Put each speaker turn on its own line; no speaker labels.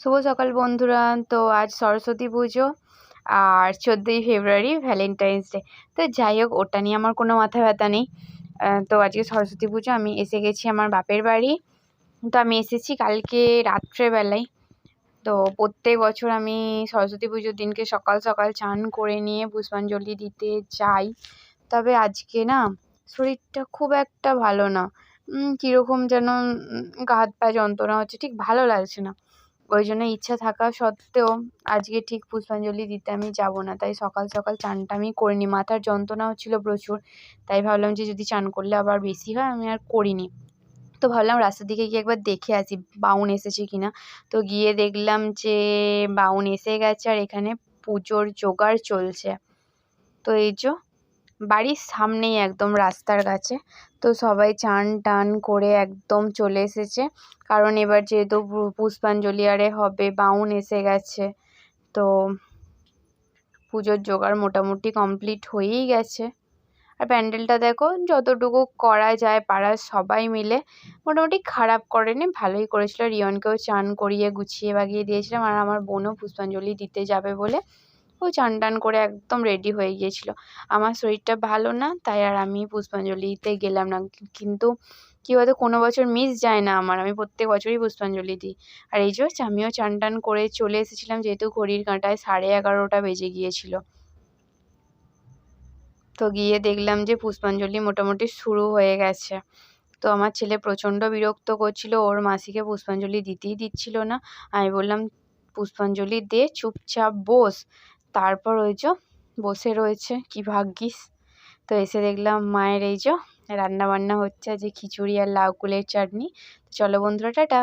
শুভ সকাল বন্ধুরা। তো আজ সরস্বতী পুজো আর চোদ্দোই ফেব্রুয়ারি ভ্যালেন্টাইন্স ডে। তো যাই হোক, ওটা নিয়ে আমার কোনো মাথা ব্যথা নেই। তো আজকে সরস্বতী পুজো, আমি এসে গেছি আমার বাপের বাড়ি। তো আমি এসেছি কালকে রাত্রেবেলায় তো প্রত্যেক বছর আমি সরস্বতী পুজোর দিনকে সকাল সকাল চান করে নিয়ে পুষ্পাঞ্জলি দিতে যাই। তবে আজকে না শরীরটা খুব একটা ভালো না। কীরকম যেন গা হাত পা যন্ত্রণা হচ্ছে, ঠিক ভালো লাগছে না। ওই জন্য ইচ্ছা থাকা সত্ত্বেও আজকে ঠিক পুষ্পাঞ্জলি দিতে আমি যাব না। তাই সকাল সকাল চানটা আমি করে নিই মাথার যন্ত্রণা হচ্ছিল প্রচুর। তাই ভাবলাম যে যদি চান করলে আবার বেশি হয়, আমি আর করিনি। তো ভাবলাম রাস্তার দিকে গিয়ে একবার দেখে আসি, বাউন এসেছে কি না তো গিয়ে দেখলাম যে বাউন এসে গেছে আর এখানে পুজোর জোগাড় চলছে। তো এই যো বাড়ির সামনেই একদম রাস্তার কাছে। তো সবাই চান টান করে একদম চলে এসেছে। কারণ এবার যেহেতু পুষ্পাঞ্জলি আরে হবে, বাউন এসে গেছে। তো পুজোর জোগাড় মোটামুটি কমপ্লিট হয়েই গেছে। আর প্যান্ডেলটা দেখো, যতটুকু করা যায় পাড়ার সবাই মিলে মোটামুটি খারাপ করেনি, ভালোই করেছিল। রিয়নকেও চান করিয়ে গুছিয়ে বাগিয়ে দিয়েছিলাম। আর আমার বোনও পুষ্পাঞ্জলি দিতে যাবে বলে ও চান টান করে একদম রেডি হয়ে গিয়েছিল। আমার শরীরটা ভালো না, তাই আর আমি পুষ্পাঞ্জলিতে গেলাম না। কিন্তু কী বলতো, কোনো বছর মিস যায় না আমার। আমি প্রত্যেক বছরই পুষ্পাঞ্জলি দিই। আর এই যে, আমিও চান টান করে চলে এসেছিলাম, যেহেতু ঘড়ির কাঁটায় সাড়ে এগারোটা বেজে গিয়েছিল। তো গিয়ে দেখলাম যে, পুষ্পাঞ্জলি মোটামুটি শুরু হয়ে গেছে। তো আমার ছেলে প্রচণ্ড বিরক্ত করছিল, ওর মাসিকে পুষ্পাঞ্জলি দিতেই দিচ্ছিল না। আমি বললাম, পুষ্পাঞ্জলি দে, চুপচাপ বস। তারপর ওই যে বসে রয়েছে, কি ভাগ্যিস। তো এসে দেখলাম মায়ের এই যে রান্না বান্না হচ্ছে, যে খিচুড়ি আর লাউ কুলের চাটনি। চলো বন্ধুরা, টাটা।